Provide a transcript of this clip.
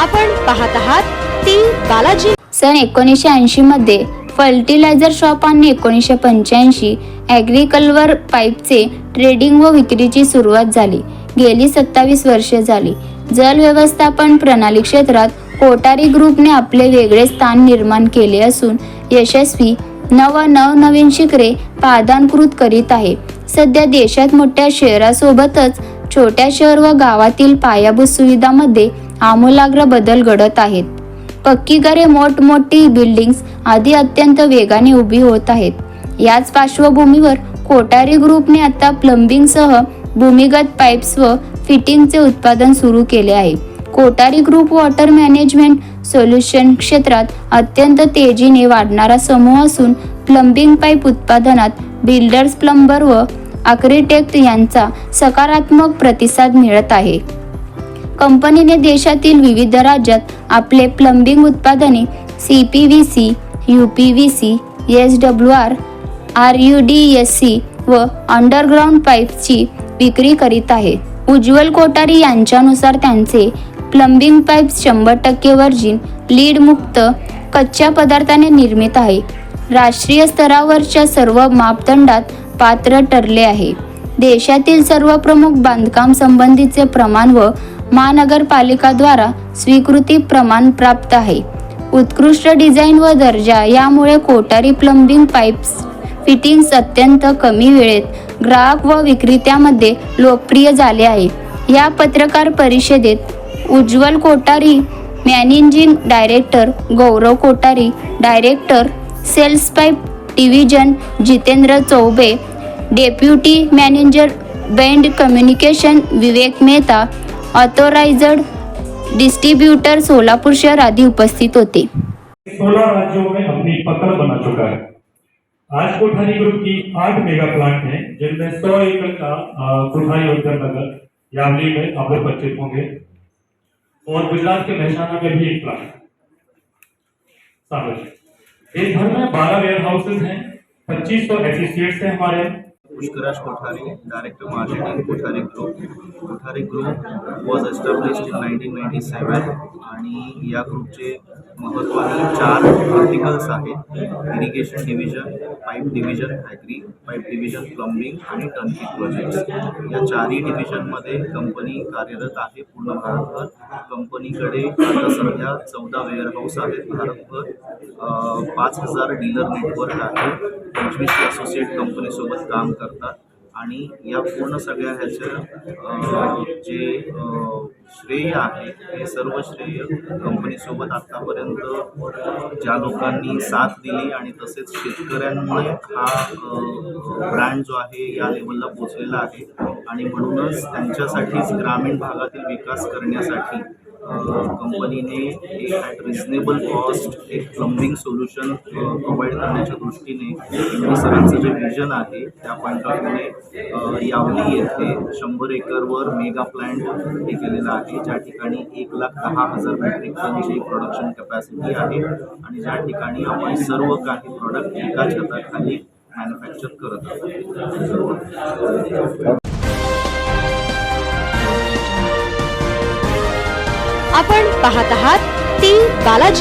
आपण पाहत आहात ती बालाजी. सन एकोणीसशे ऐंशी मध्ये फर्टिलायझर शॉप आणि एकोणीसशे पंच्याऐंशी ॲग्रिकल्वर पाईपचे ट्रेडिंग व विक्रीची सुरुवात झाली. गेली सत्तावीस वर्षे झाली. जल व्यवस्थापन प्रणाली क्षेत्रात कोटारी ग्रुपने आपले वेगळे स्थान निर्माण केले असून यशस्वी नव नवनवीन शिखरे पादानकृत करीत आहे. सध्या देशात मोठ्या शहरासोबतच छोट्या शहर व गावातील पायाभूत सुविधामध्ये आमूलाग्र बदल घडत आहेत. पक्की घरे मोठमोठी बिल्डिंग्स आधी अत्यंत वेगाने उभी होत आहेत. याच पार्श्वभूमीवर कोटारी ग्रुपने आता प्लंबिंगसह भूमिगत पाईप्स व फिटिंगचे उत्पादन सुरू केले आहे. Kotari group water management solution क्षेत्रात अत्यंत तेजीने वाढणारा समूह असून प्लंबिंग पाईप उत्पादनात बिल्डर्स प्लंबर व आर्किटेक्ट यांचा सकारात्मक प्रतिसाद मिळत आहे. कंपनीने देशातील विविध राज्यात आपले प्लंबिंग उत्पादने C P V C U P V C S W R R U D S C व अंडरग्राऊंड पाईप्सची विक्री करीत आहे. उज्ज्वल कोठारी यांच्यानुसार त्यांचे प्लंबिंग पाईप्स शंभर टक्के वर्जिन लीड मुक्त कच्च्या पदार्थाने निर्मित आहे. राष्ट्रीय स्तरावरच्या सर्व मापदंडात पात्र ठरले आहे. देशातील सर्व प्रमुख बांधकाम संबंधीचे प्रमाण व महानगरपालिकाद्वारा स्वीकृती प्रमाण प्राप्त आहे. उत्कृष्ट डिझाईन व दर्जा यामुळे कोटारी प्लंबिंग पाईप्स फिटिंग्स अत्यंत कमी वेळेत ग्राहक व विक्रेत्यामध्ये लोकप्रिय झाले आहे. या पत्रकार परिषदेत Ujjwal Kotari managing director Gaurav Kotari director sales pipe division Jitendra Chaube deputy manager band communication Vivek Mehta authorised distributor Solapur शहर आदी उपस्थित होते. सोलह राज्यों में अपनी पकड़ बना चुका है। आज कोठारी ग्रुप की आठ मेगा प्लांट हैं, जिनमें सौ एकड़ का कोठारी उद्योग नगर यावली में आप लोग होंगे। और गुजरात के महसाना में भी एक प्लांट देश भर में बारह वेयर हाउसेज हैं, पच्चीस सौ एसोसिएट्स हैं हमारे। Pushkaraj Kothari, Director Marketing, Kothari Group. Kothari Group was established in 1997 आणि या ग्रुपचे महत्त्वाचे चार व्हर्टिकल्स आहेत. Irrigation division pipe division agri pipe division plumbing आणि टर्की प्रोजेक्ट्स या चारही डिव्हिजनमध्ये कंपनी कार्यरत आहे पूर्ण भारतभर. कंपनीकडे आता सध्या चौदा वेअरहाऊस आहेत. भारतभर अ, पाच हजार डीलर नेटवर्क आहे. पंचवीस असोसिएट कंपनीसोबत काम करतात. आणि या पूर्ण सगळ्या ह्याचं जे श्रेय आहे हे सर्व श्रेय कंपनीसोबत आत्तापर्यंत ज्या लोकांनी साथ दिली आणि तसेच शेतकऱ्यांमुळे हा ब्रँड जो आहे या लेवलला पोचलेला आहे. आणि म्हणूनच त्यांच्यासाठीच ग्रामीण भागातील विकास करण्यासाठी कंपनीने एक ॲट रिझनेबल कॉस्ट एक प्लंबिंग सोल्युशन प्रोव्हाइड करण्याच्या दृष्टीने सरांचं जे विजन आहे त्या पॉईंट यावली येथे शंभर एकरवर मेगा प्लॅन्ट हे केलेलं आहे. ज्या ठिकाणी एक लाख दहा हजार मेट्रिक टनची प्रोडक्शन कॅपॅसिटी आहे आणि ज्या ठिकाणी आपण सर्व काही प्रॉडक्ट एका छताखाली मॅन्युफॅक्चर करत आहोत. आपण पाहत आहात ती बालाजी